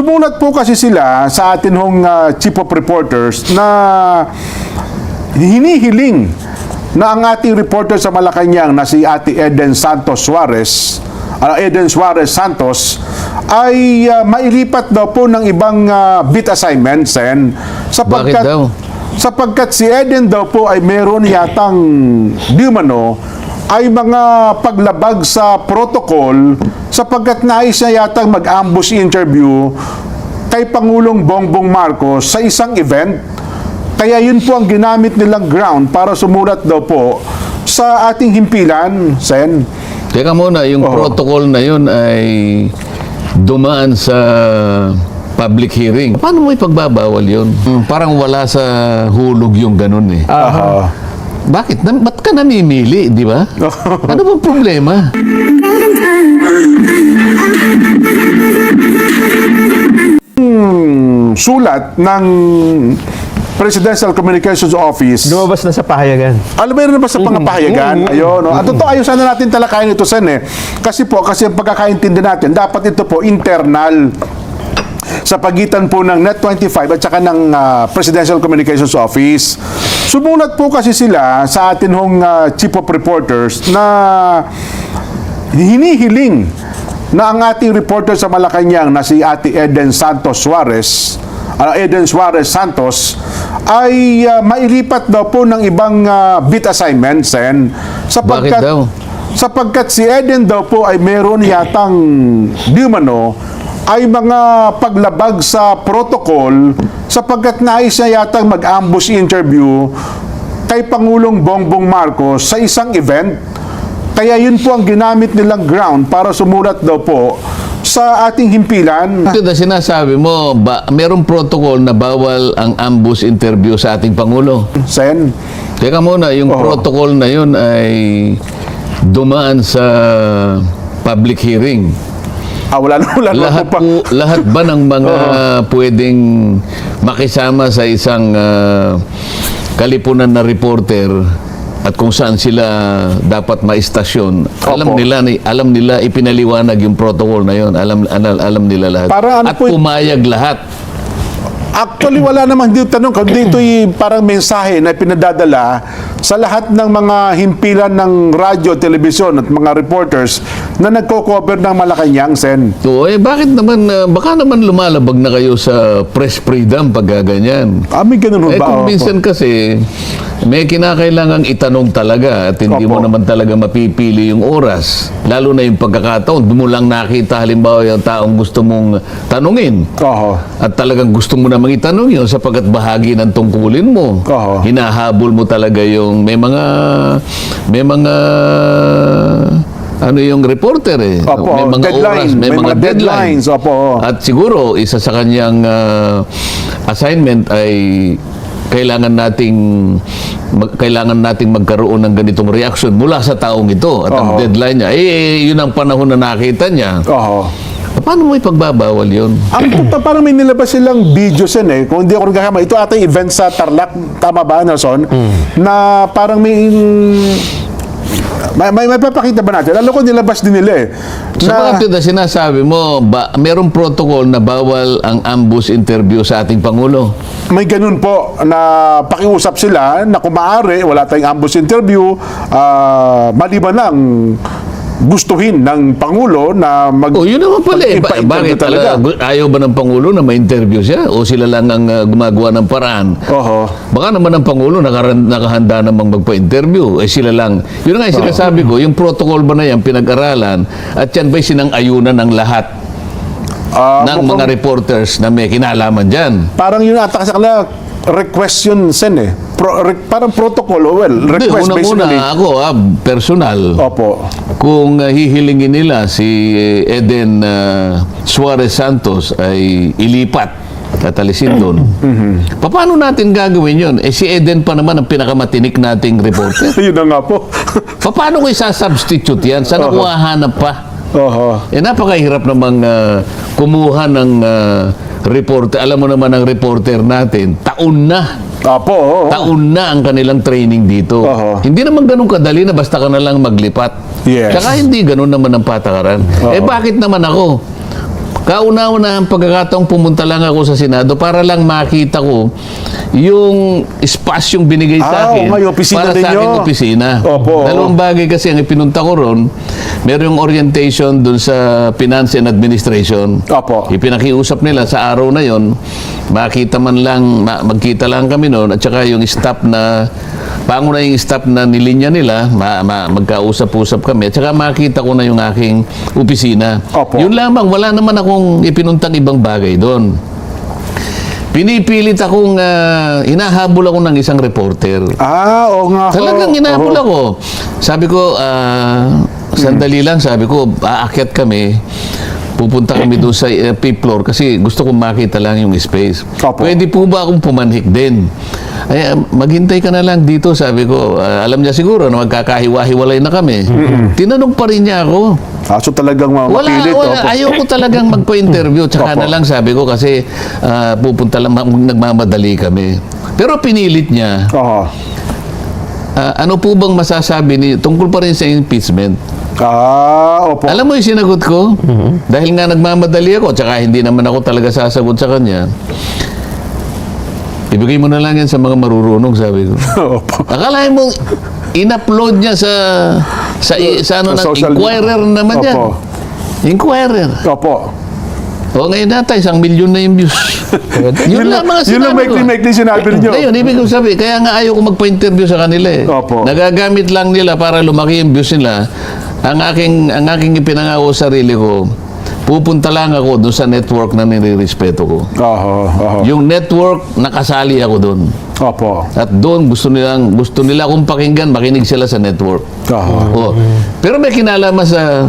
Sumulat po kasi sila sa atin hong ah, Chief of Reporters na hinihiling na ang ating reporter sa Malacanang na si Ate Eden Santos Suarez, ah, Eden Suarez Santos, ay ah, mailipat daw po ng ibang ah, beat assignments, Sen. Sapagkat, Bakit daw? Sapagkat si Eden daw po ay meron yatang di umano ay mga paglabag sa protocol sapagkat nais niya yatang mag-ambush interview kay Pangulong Bongbong Marcos sa isang event. Kaya yun po ang ginamit nilang ground para sumulat daw po sa ating himpilan, Sen. Teka muna, yung Oo. protocol na yun ay dumaan sa public hearing. Paano mo ipagbabawal yun? Hmm, Parang wala sa hulog yung ganun eh. Aha. Bakit? Na, ba't ka namimili, di ba? ano bang problema? Hmm, sulat ng Presidential Communications Office Lumabas na sa pahayagan. Alam mo na ba sa pangapahayagan? Ayun, no? At totoo, ayun sana natin talakayin ito, Sen, eh. Kasi po, kasi ang pagkakaintindi natin, dapat ito po internal sa pagitan po ng Net25 at saka ng ah, Presidential Communications Office. Sumulat po kasi sila sa atin hong ah, Chief of Reporters na hinihiling na ang ating reporter sa Malacanang na si Ate Eden Santos Suarez, ah, Eden Suarez Santos, ay ah, mailipat daw po ng ibang ah, beat assignments, Sen. Sapagkat, Bakit daw? Sapagkat si Eden daw po ay meron yatang di umano ay mga paglabag sa protocol sapagkat nais niya yatang mag-ambush interview kay Pangulong Bongbong Marcos sa isang event. Kaya yun po ang ginamit nilang ground para sumulat daw po sa ating himpilan. Ito na sinasabi mo, ba, merong protocol na bawal ang ambush interview sa ating Pangulo. Sen. Teka muna, yung Oo. protocol na yun ay dumaan sa public hearing. Ah, wala na, wala na lahat po pa. lahat ba ng mga pwedeng makisama sa isang ah, kalipunan na reporter at kung saan sila dapat maistasyon alam Opo. nila ni alam nila ipinaliwanag yung protocol na yun alam alam, alam nila lahat Para ano at po pumayag lahat Actually, wala namang dito tanong. Kundi ito'y parang mensahe na pinadadala sa lahat ng mga himpilan ng radyo, telebisyon at mga reporters na nagko-cover ng Malacanang, Sen. so eh bakit naman ah, baka naman lumalabag na kayo sa press freedom pag ganyan Ah, may ganun Eh ba? kung Opo. minsan kasi may kinakailangang itanong talaga at hindi mo Opo. naman talaga mapipili yung oras. Lalo na yung pagkakataon, doon mo lang nakita halimbawa yung taong gusto mong tanungin. Oho. At talagang gusto mo namang itanong yun sapagkat bahagi ng tungkulin mo. Oo. Hinahabol mo talaga yung may mga may mga ano yung reporter eh. Opo, may mga deadline. oras, may, May mga, mga deadline. deadlines, opo. At siguro isa sa kanyang ah, assignment ay kailangan nating mag- kailangan nating magkaroon ng ganitong reaction mula sa taong ito at ang Oo. deadline niya eh yun ang panahon na nakita niya Oho. paano mo ipagbabawal yun Ang puta, parang may nilabas silang video sen eh. Kung hindi ako nagkakama, ito ata event sa Tarlac, tama ba, Nelson? Na parang may may, may, may papakita ba natin? Lalo ko nilabas din nila eh. Sa mga ito na sinasabi mo, ba, merong protocol na bawal ang ambush interview sa ating Pangulo. may ganun po na pakiusap sila na kung maaari, wala tayong ambush interview, ah, maliban lang gustuhin ng Pangulo na mag... O yun naman pala eh. Ba- bakit talaga? Ayaw ba ng Pangulo na ma-interview siya? O sila lang ang ah, gumagawa ng paraan? Oho. Baka naman ang Pangulo nakaran- nakahanda namang magpa-interview. Eh sila lang. Yun nga yung sinasabi ko, yung protocol ba na yan pinag-aralan at yan ba'y sinang-ayunan ng lahat Ah, ng mukhang- mga reporters na may kinalaman dyan? Parang yun ata kasi kanila request yun, Sen eh. Pro, re- parang protocol, oh, well, Hindi, request unang-una basically. ako, ah, personal. Opo. Kung uh, hihilingin nila si Eden uh, Suarez Santos ay ilipat at alisin doon, paano natin gagawin yun? Eh si Eden pa naman ang pinakamatinik nating reporter. yun na nga po. paano ko isa-substitute yan? Saan ako Oo. hahanap pa? Oho. Eh napakahirap namang uh, kumuha ng uh, reporter. Alam mo naman ang reporter natin, taon na. Apo, oo. Taon na ang kanilang training dito. Oo. Hindi naman ganun kadali na basta ka na lang maglipat. Yes. Tsaka hindi ganun naman ang patakaran. Eh bakit naman ako? Kauna-una ang pagkakataong pumunta lang ako sa Senado para lang makita ko yung espasyong binigay sa Ah, akin nga, yung opisina para sa aking opisina. Opo, Dalawang bagay kasi ang ipinunta ko ron, merong orientation dun sa Finance and Administration. Opo. Ipinakiusap nila sa araw na yon, makita man lang, ma- magkita lang kami noon, at saka yung staff na, pangunahing staff na nilinya nila, ma- ma- magkausap-usap kami, at saka makita ko na yung aking opisina. Opo. Yun lamang, wala naman akong ipinuntang ibang bagay doon. Pinipilit akong, ah, hinahabol ako ng isang reporter. Ah, oo nga. Talagang hinahabol ako. Sabi ko, ah, sandali lang, sabi ko, aakyat kami. Pupunta kami doon sa uh, fifth floor kasi gusto kong makita lang yung space. Opo. Pwede po ba akong pumanhik din? Ay, ah, maghintay ka na lang dito, sabi ko. Ah, alam niya siguro na magkakahiwa-hiwalay na kami. Tinanong pa rin niya ako. Ah, so talagang ma- Wala, wala. opo. Ayaw ko talagang magpa-interview. Tsaka Opo. na lang sabi ko kasi ah, pupunta lang, ma- nagmamadali kami. Pero pinilit niya. Oo. Ah, ano po bang masasabi ni tungkol pa rin sa impeachment? Ah, opo. Alam mo yung sinagot ko? Dahil nga nagmamadali ako, tsaka hindi naman ako talaga sasagot sa kanya. Ibigay mo na lang yan sa mga marurunong, sabi ko. opo. Akalain mo, in-upload niya sa sa, sa, ano Sa na, media. Inquirer naman yan. Opo. Inquirer. Opo. O ngayon nata, isang milyon na yung views. yun, lang mga Yun lang sinabi maikli-maikli sinabi ninyo. Ngayon, ibig kong sabi, kaya nga ayaw ko magpa-interview sa kanila eh. Opo. Nagagamit lang nila para lumaki yung views nila. Ang aking, ang aking ipinangako sa sarili ko, pupunta lang ako doon sa network na nilirespeto ko. Oho, oho. Yung network, nakasali ako doon. Opo. At doon gusto nilang gusto nila akong pakinggan, makinig sila sa network. Oho. Oh. Pero may kinalaman sa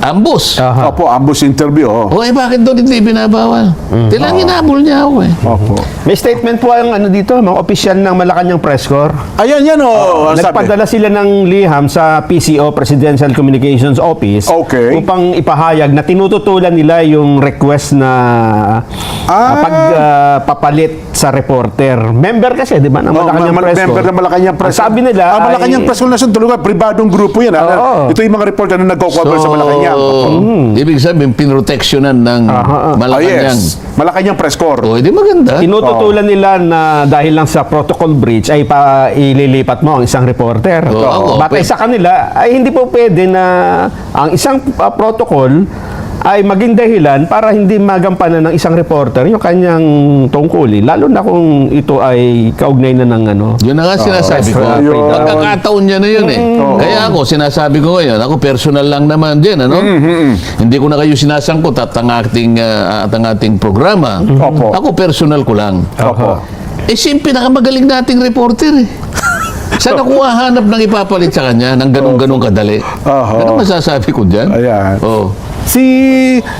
bu- ambos. Aha. Opo, ambush interview. Oh. O eh, bakit doon hindi binabawal? Tilang hinabol niya ako eh. Opo. May statement po ang ano dito, mga opisyal ng Malacanang Press Corps. Ayan yan, oh. ang sabi. Nagpadala sila ng liham sa PCO, Presidential Communications Office, Okay. upang ipahayag na tinututulan nila yung request na Ah. pagpapalit sa reporter. Member kasi, di ba, ng Oh, Malacanang ma- Press member Corps. ng Malacanang Press. Ang sabi nila Ang Malacanang ay- Press Corps Nation talaga, pribadong grupo yan. ah. Oo. Ito yung mga reporter na nagko-cover sa Malacanang. Ibig sabihin, pinroteksyonan ng Aha. Ah, Malacanang. yes. Malacanang Press Corps. O, edi maganda. Tinututulan nila na dahil lang sa protocol breach ay pa ililipat mo ang isang reporter. Oo, ako, Batay sa kanila ay hindi po pwede na ang isang uh, protocol ay maging dahilan para hindi magampanan ng isang reporter yung kanyang tungkulin lalo na kung ito ay kaugnay na ng ano Yun na nga sinasabi ko. ayun. Pagkakataon niya na yun eh. Kaya ako, sinasabi ko ngayon, ako personal lang naman din, ano? Hindi ko na kayo sinasangkot at ang ating, ah, at ang ating programa. Opo. Ako personal ko lang. Opo. Eh, siya yung pinakamagaling nating reporter eh. Saan ako hahanap ng ipapalit sa kanya ng ganun-ganun kadali? Aha. Ano masasabi ko dyan? Ayan. Oh. Si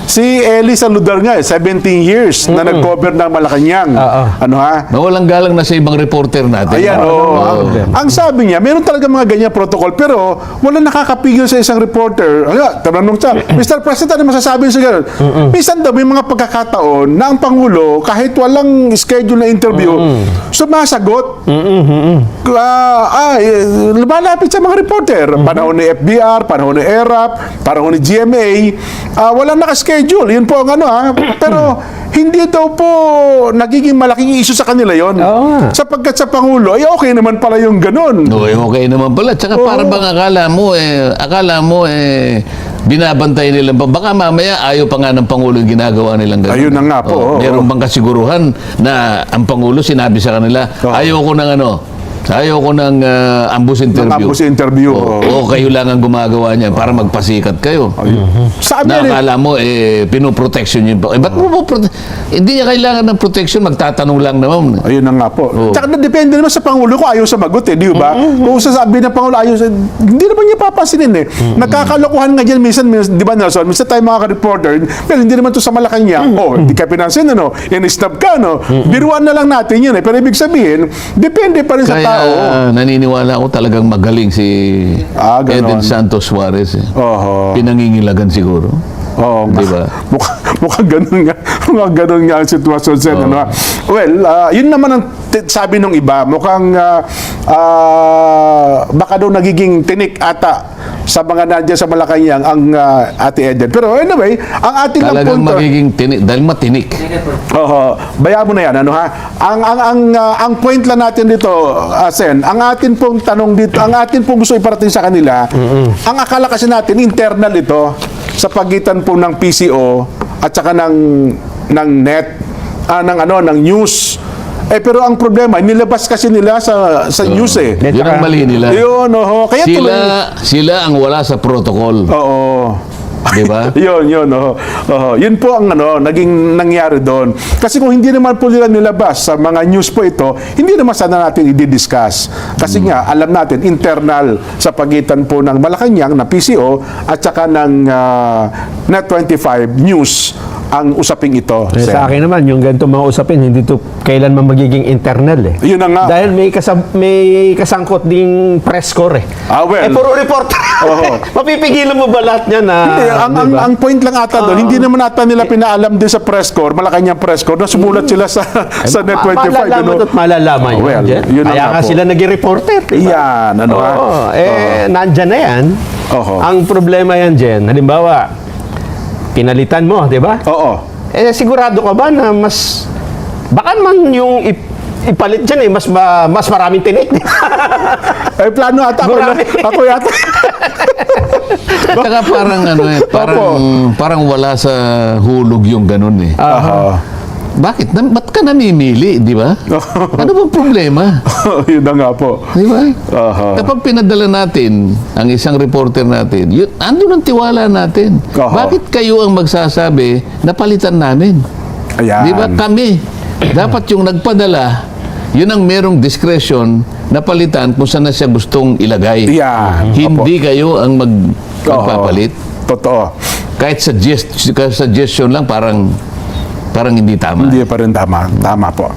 si Eli Saludar nga, eh, 17 years na nag-cover ng Malacanang. Oo. Ano ha? Mawalang galang na sa ibang reporter natin. Ayan, oo. Oo. Ang, ang sabi niya, meron talaga mga ganyan protocol, pero wala nakakapigil sa isang reporter. Ano, tanong siya, Mr. President, ano masasabi sa ganun? Minsan daw, may mga pagkakataon na ang Pangulo, kahit walang schedule na interview, sumasagot. Ah, ah, eh, lumalapit sa mga reporter. Panahon ni FBR, panahon ni ERAP, panahon ni GMA, ah, walang nakaschedule. Yun po ang ano ha. Pero hindi daw po nagiging malaking issue sa kanila yon. Nga. Sapagkat sa Pangulo, ay okay naman pala yung ganun. Okay, okay naman pala. Tsaka Oo. para bang akala mo eh, akala mo eh, binabantay nila ba? Baka mamaya ayaw pa nga ng Pangulo yung ginagawa nilang ganun. Ayun na nga po, Oo, oo. meron bang kasiguruhan na ang Pangulo sinabi sa kanila, Oo. ayaw ko ng ano, ayaw ko ng ah, ambush interview. ambush interview, oo. oo, kayo lang ang gumagawa niyan para magpasikat kayo. Sabi Na niya, akala mo, eh, pinoprotection yun. Eh, ba't mo po, prote- hindi niya kailangan ng protection, magtatanong lang naman. Ayun na nga po. Oo. Tsaka na depende naman sa Pangulo kung ayaw sumagot eh, di ba? Kung sasabi ng Pangulo ayaw, sa- hindi naman niya papansinin eh. Nagkakalokohan nga dyan minsan, minsan, di ba Nelson? Minsan tayo mga ka-reporter, pero hindi naman to sa Malacanang. Oh, hindi ka pinansin, ano? In-snub ka, no? Biruan na lang natin yun eh. Pero ibig sabihin, depende pa rin sa Kaya tao. naniniwala ako talagang magaling si Ah, ganon. Eden Santos Suarez. Eh. Oho. Pinangingilagan siguro. Oo, Di ba? Mukha, mukhang ganun nga, mukhang ganun nga ang sitwasyon sa ano. ah. Well, ah, yun naman ang t- sabi nung iba, mukhang ah, ah, baka daw nagiging tinik ata sa mga nandiyan sa Malacanang ang ah, Ate Eden. Pero anyway, ang ating lang Talagang punto... magiging tinik, dahil matinik. Oo, bayaan mo na yan, ano ha? Ang ang ang ah, ang point lang natin dito, ah, Sen, ang atin pong tanong dito, ang atin pong gusto iparating sa kanila, ang akala kasi natin internal ito sa pagitan po ng PCO at saka ng ng net ah, ng ano ng news. Eh pero ang problema, nilabas kasi nila sa sa news eh. Yun ang mali nila. Yun, oho. Kaya Sila, tuloy. sila ang wala sa protocol. Oo. Di ba? yun, yun. Oh. Oh, yun po ang ano, naging nangyari doon. Kasi kung hindi naman po nila nilabas sa mga news po ito, hindi naman sana natin i-discuss. Kasi nga, alam natin, internal sa pagitan po ng Malacanang na PCO at saka ng ah, Net25 News ang usaping ito. Eh, sa akin naman, yung ganito mga usapin, hindi to kailanman magiging internal eh. Yun na nga. Dahil may, kasam, may kasangkot ding press corps eh. Ah, well. Eh, puro reporter. Oo. Mapipigilan mo ba lahat niya na... Hindi, ang, ang, diba? ang point lang ata doon, hindi naman ata nila pinaalam din sa press corps, Malacanang press corps, na sumulat sila sa, sa Ma- Net25. malalaman at malalaman Oh, yun. well, yun na Kaya nga sila naging reporter. Diba? Yan, ano? Oo, eh, nandyan na yan. Oho. Ang problema yan, Jen, halimbawa, pinalitan mo, di ba? Oo. Eh, sigurado ka ba na mas... Baka man yung ip- ipalit dyan eh, mas, ma- mas maraming tinik. Eh, plano ata ako, Marami. ako yata. At saka parang ano eh, parang, parang wala sa hulog yung ganun eh. Aha. Bakit? Na, ba't ka namimili, di ba? ano bang problema? Yun na nga po. Di ba? Aha. Kapag pinadala natin ang isang reporter natin, yun, andun ang tiwala natin. Aha. Bakit kayo ang magsasabi na palitan namin? Ayan. Di ba kami? Dapat yung nagpadala, yun ang merong discretion na palitan kung saan na siya gustong ilagay. Yan. Hindi kayo ang mag, Oo. magpapalit. Totoo. Kahit suggest, suggestion lang, parang parang hindi tama. Hindi pa rin tama. Tama po.